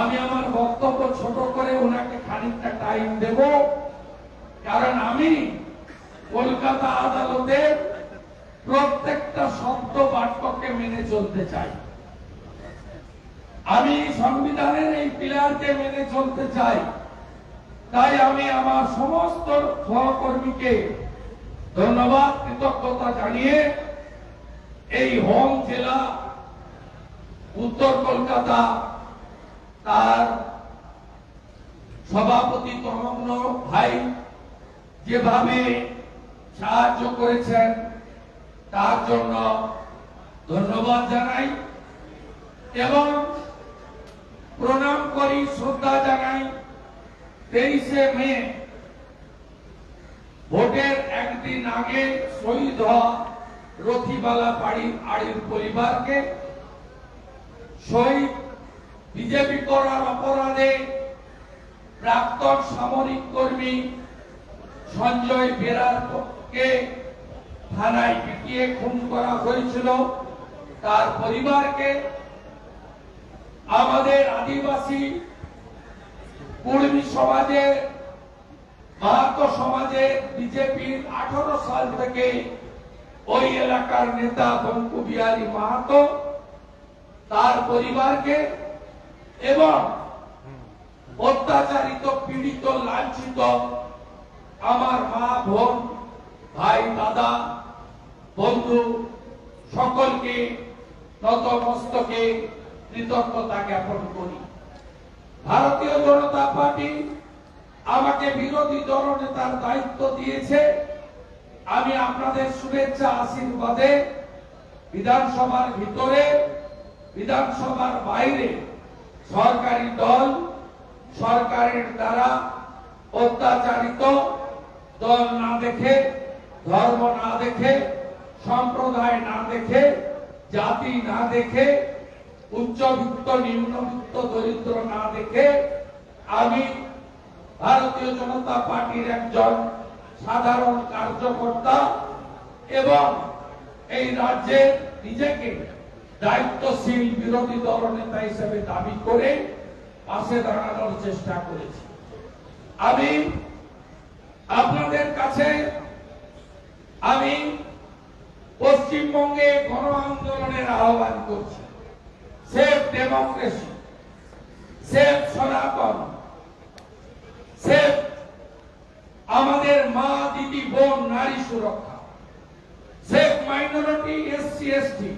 আমি আমার বক্তব্য ছোট করে ওনাকে খানিকটা টাইম দেব। কারণ আমি কলকাতা আদালতের প্রত্যেকটা শব্দ বাক্যকে মেনে চলতে চাই। আমি সংবিধানের এই পিলারকে মেনে চলতে চাই। তাই আমি আমার সমস্ত সহকর্মীকে ধন্যবাদ, কৃতজ্ঞতা জানিয়ে এই হোম জেলা উত্তর কলকাতা, তার সভাপতি তমগ্ন ভাই যেভাবে সাহায্য করেছেন, তার জন্য ধন্যবাদ জানাই এবং প্রণাম করি, শ্রদ্ধা জানাই। তেইশে মে, ভোটের একদিন আগে শহীদ হওয়া রথিবালা বাড়ির আড়ির পরিবারকে শহীদ বিজেপি করার অপরাধে প্রাক্তন সামরিক কর্মী সঞ্জয় বেরারকে থানায় পিটিয়ে খুন করা হয়েছিল। তার পরিবারকে আমাদের আদিবাসী কুর্মী সমাজে মাহাতো সমাজে বিজেপির আঠারো সাল থেকে ওই এলাকার নেতা বঙ্কু বিহারী মাহাতো তার পরিবারকে এবং অত্যাচারিত, পীড়িত, লাঞ্ছিত আমার মা, বোন, ভাই, দাদা, বন্ধু সকলকে নতমস্তকে কৃতজ্ঞতা জ্ঞাপন করি। ভারতীয় জনতা পার্টি আমাকে বিরোধী দলনেতার দায়িত্ব দিয়েছে। আমি আপনাদের শুভেচ্ছা, আশীর্বাদে বিধানসভার ভিতরে বিধানসভার বাইরে সরকারি দল, সরকারের দ্বারা অত্যাচারিত দল না দেখে, ধর্ম না দেখে, সম্প্রদায় না দেখে, জাতি না দেখে, উচ্চবিত্ত, নিম্নবিত্ত, দরিদ্র না দেখে, আমি ভারতীয় জনতা পার্টির একজন সাধারণ কার্যকর্তা এবং এই রাজ্যে নিজেকে দায়িত্বশীল বিরোধী দলনেতা হিসেবে দাবি করে পাশে দাঁড়ানোর চেষ্টা করেছি। আমি আপনাদের কাছে, আমি পশ্চিমবঙ্গে গণ আন্দোলনের আহ্বান করছি। Safe democracy, safe Sanatan, safe আমাদের মা, দিদি, বোন, নারী সুরক্ষা, সেফ মাইনরিটি, এসসি, এসটি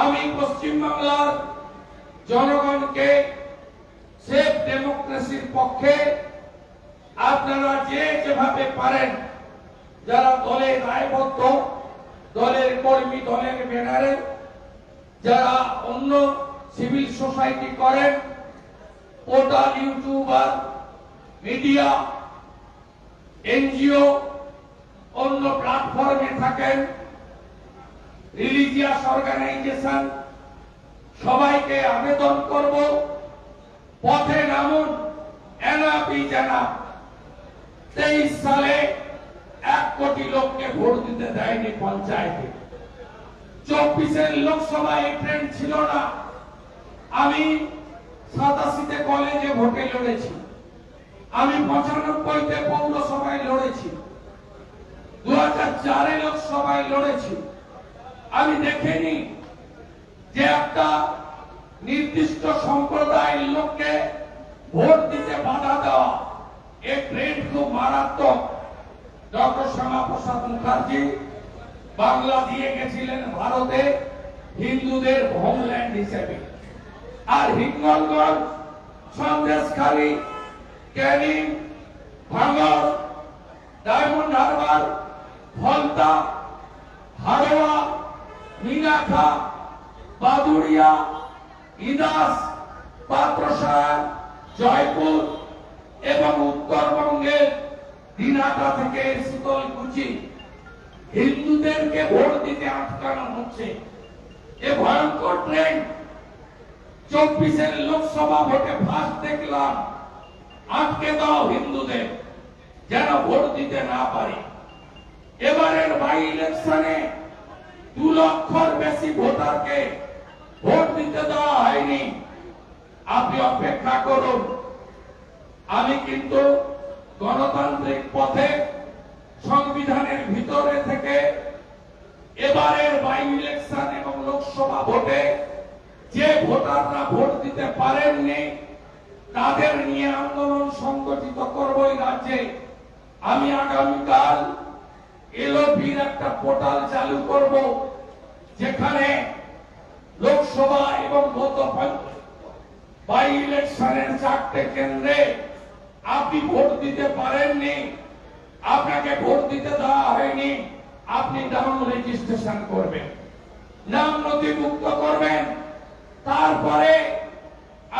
আমি পশ্চিমবাংলার জনগণকে সেফ ডেমোক্রেসির পক্ষে আপনারা যে যেভাবে পারেন, যারা দলে দায়বদ্ধ, দলের কর্মী, দলের ব্যানারে, যারা অন্য সিভিল সোসাইটি করেন পোর্টাল ইউটিউবার, মিডিয়া, এনজিও, অন্য প্ল্যাটফর্মে থাকেন রিলিজিয়াস অর্গানাইজেশন সবাইকে আবেদন করব। পথে নামুন। এনাপি জানা। তেইশ সালে এক কোটি লোককে ভোট দিতে দেয়নি পঞ্চায়েতে। চব্বিশের লোকসভায় ট্রেন্ড ছিল না। আমি সাতাশিতে কলেজে ভোটে লড়েছি। আমি পঁচানব্বইতে পৌরসভায় লড়েছি। দু হাজার চারে লোকসভায় লড়েছি। আমি দেখিনি যে একটা নির্দিষ্ট সম্প্রদায়ের লোককে ভোট দিতে বাধা দেওয়া এই ট্রেন্ড খুব মারাত্মক। ডক্টর শ্যামাপ্রসাদ মুখার্জি বাংলা দিয়ে গেছিলেন ভারতে হিন্দুদের হোমল্যান্ড হিসেবে। আর হিঙ্গলগঞ্জ সন্দেশখালী, ক্যানিং ভাঙর ডায়মন্ড হারবার ফলতা হারোয়া মিনাখা বাদুড়িয়া, ইদাস পাত্রসার জয়পুর এবং উত্তরবঙ্গের দিনাটা থেকে শীতলকুচি হিন্দুদেরকে ভোট দিতে আটকানো হচ্ছে। এ ভয়ঙ্কর ট্রেন্ড চব্বিশের লোকসভা ভোটে ফার্স্ট দেখলাম। আটকে দাও হিন্দুদের, যেন ভোট দিতে না পারে। এবারের বাই ইলেকশনে দু লক্ষর বেশি ভোটারকে ভোট দিতে দেওয়া হয়নি। আপনি অপেক্ষা করুন। আমি কিন্তু গণতান্ত্রিক পথে সংবিধানের ভিতরে থেকে এবারের বাই ইলেকশন এবং লোকসভা ভোটে যে ভোটাররা ভোট দিতে পারেননি, তাদের নিয়ে আন্দোলন সংগঠিত করব এই রাজ্যে। আমি আগামীকাল এলওপির একটা পোর্টাল চালু করব। যেখানে লোকসভা এবং গত বাই ইলেকশনের চারটে কেন্দ্রে আপনি ভোট দিতে পারেননি, আপনাকে ভোট দিতে দেওয়া হয়নি, আপনি নাম রেজিস্ট্রেশন করবেন। নাম নথিভুক্ত করবেন, তারপরে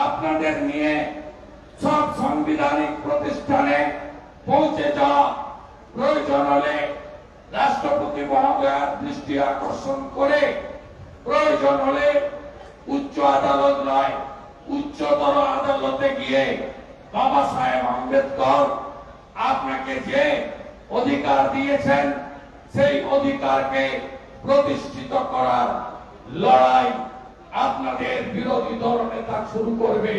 আপনাদের নিয়ে সব সাংবিধানিক প্রতিষ্ঠানে পৌঁছে যাওয়া প্রয়োজন হলে রাষ্ট্রপতি মহোদয়ের দৃষ্টি আকর্ষণ করে প্রয়োজন হলে উচ্চ আদালত নয়, উচ্চতর আদালতে গিয়ে বাবা সাহেব আম্বেদকর আপনাকে যে অধিকার দিয়েছেন, সেই অধিকারকে প্রতিষ্ঠিত করার লড়াই আপনাদের বিরোধী দল নেতা শুরু করবে।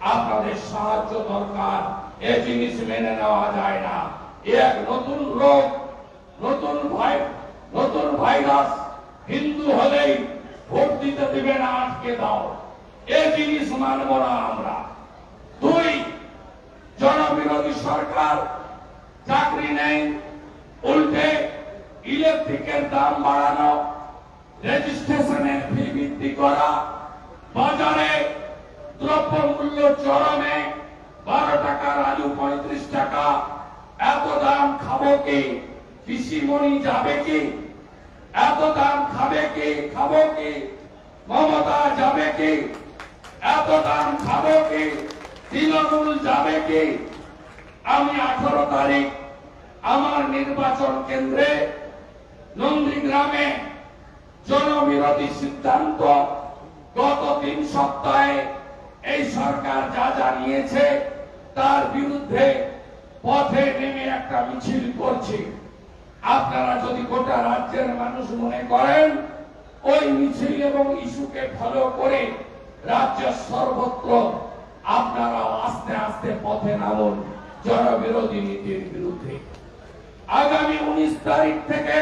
আপনাদের সাহায্য দরকার, এ জিনিস মেনে নেওয়া যায় না। এক নতুন রোগ। নতুন ভাই নতুন ভাইরাস হিন্দু হলেই ভোট দিতে দিবে না আটকে দাও। এ জিনিস মানব না আমরা। দুই, জনবিরোধী সরকার চাকরি নেই, উল্টে ইলেকট্রিকের দাম বাড়ানো রেজিস্ট্রেশনের ফি বৃদ্ধি করা, বাজারে দ্রব্য মূল্য চরমে বারো টাকার আলু পঁয়ত্রিশ টাকা, এত দাম খাব কি? কৃষিমণি যাবে কি? এত দাম খাবে কি? খাব কি? মমতা যাবে কি? এত দাম খাব কি? তৃণমূল যাবে কি? আমি আঠারো তারিখ আমার নির্বাচন কেন্দ্রে নন্দীগ্রামে জনবিরোধী সিদ্ধান্ত গত তিন সপ্তাহে এই সরকার যা যা নিয়েছে তার বিরুদ্ধে পথে নেমে একটা মিছিল করছি। আপনারা যদি গোটা রাজ্যের মানুষ মনে করেন, ওই মিছিল এবং ইস্যুকে ফলো করে রাজ্যের সর্বত্র আপনারা আস্তে আস্তে পথে নামুন জনবিরোধী নীতির বিরুদ্ধে। আগামী উনিশ তারিখ থেকে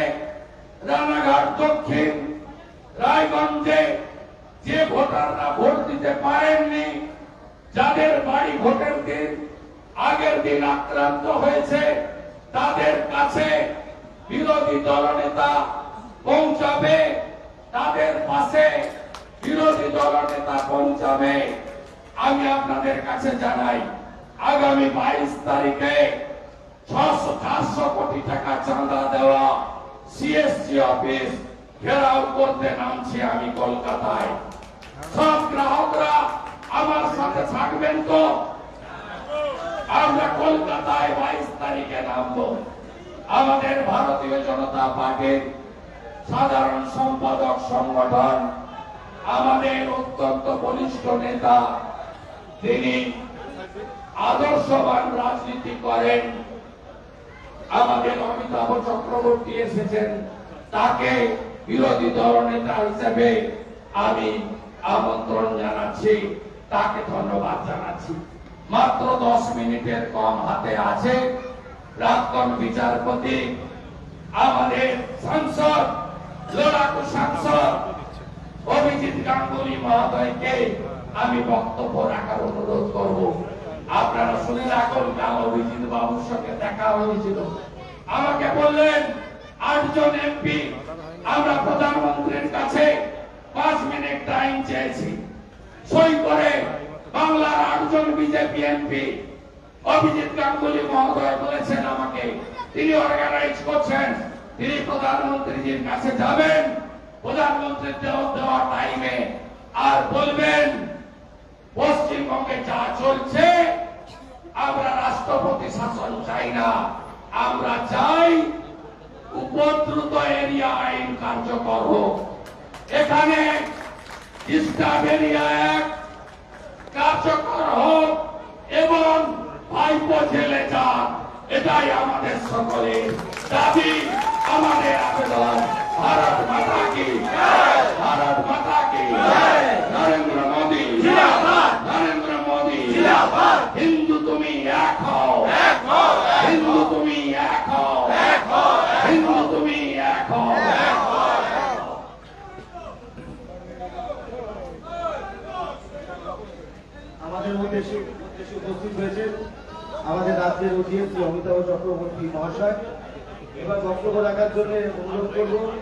রানাঘাট দক্ষিণ, রায়গঞ্জে যে ভোটাররা ভোট দিতে পারেননি, যাদের বাড়ি ভোটের দিন আগের দিন আক্রান্ত হয়েছে, তাদের কাছে বিরোধী দলনেতা পৌঁছাবে তাদের পাশে। বিরোধী দলনেতা পৌঁছাবে। আমি আপনাদের কাছে জানাই, আগামী বাইশ তারিখে ছশো, চারশো কোটি টাকা চাঁদা দেওয়া সিএসসি অফিস ঘেরাও করতে নামছি আমি কলকাতায়। সব গ্রাহকরা আমার সাথে থাকবেন তো? আমরা কলকাতায় বাইশ তারিখে নামবো। আমাদের ভারতীয় জনতা পার্টির সাধারণ সম্পাদক সংগঠন, আমাদের অত্যন্ত বলিষ্ঠ নেতা, তিনি আদর্শবান রাজনীতি করেন। আমাদের অমিতাভ চক্রবর্তী এসেছেন, তাকে বিরোধী দল নেতা হিসেবে আমি আমন্ত্রণ জানাচ্ছি, তাকে ধন্যবাদ জানাচ্ছি। মাত্র দশ মিনিটের কম হাতে আছে। প্রাক্তন বিচারপতি, আমাদের সাংসদ, লড়াকু সাংসদ, অভিজিৎ গাঙ্গুলি মহোদয়কে আমি বক্তব্য রাখার অনুরোধ করব। আপনারা শুনে রাখুন, কাল অভিজিৎ বাবুর সঙ্গে দেখা হয়েছিল। আমাকে বললেন, আটজন এমপি, আমরা প্রধানমন্ত্রীর কাছে পাঁচ মিনিট টাইম চেয়েছি। সই করে বাংলার আটজন বিজেপি এমপি অভিজিৎ গাঙ্গুলি মহোদয় বলেছেন আমাকে। তিনি অর্গানাইজ করছেন। তিনি প্রধানমন্ত্রীজির কাছে যাবেন। প্রধানমন্ত্রীর দেওয়া দেওয়া টাইমে আর বলবেন, পশ্চিমবঙ্গে যা চলছে, আমরা রাষ্ট্রপতি শাসন চাই না। আমরা চাই উপদ্রুত এরিয়া আইন কার্যকর হোক। এখানে ডিস্টার্ব এরিয়া কার্যকর হোক এবং ভাইপো জেলে যান এটাই আমাদের সকলে দাবি আমাদের আবেদন ভারত মাতা কি ভারত মাতা কি নরেন্দ্র মোদী নরেন্দ্র মোদী হিন্দু তুমি এক হও হিন্দু তুমি এক হও হিন্দু তুমি এক হও আমাদের মধ্যে এসে এসে উপস্থিত হয়েছেন আমাদের রাজ্যের অধীন শ্রী অমিতাভ চক্রবর্তী মহাশয়। এবার বক্তব্য রাখার জন্য অনুরোধ করব।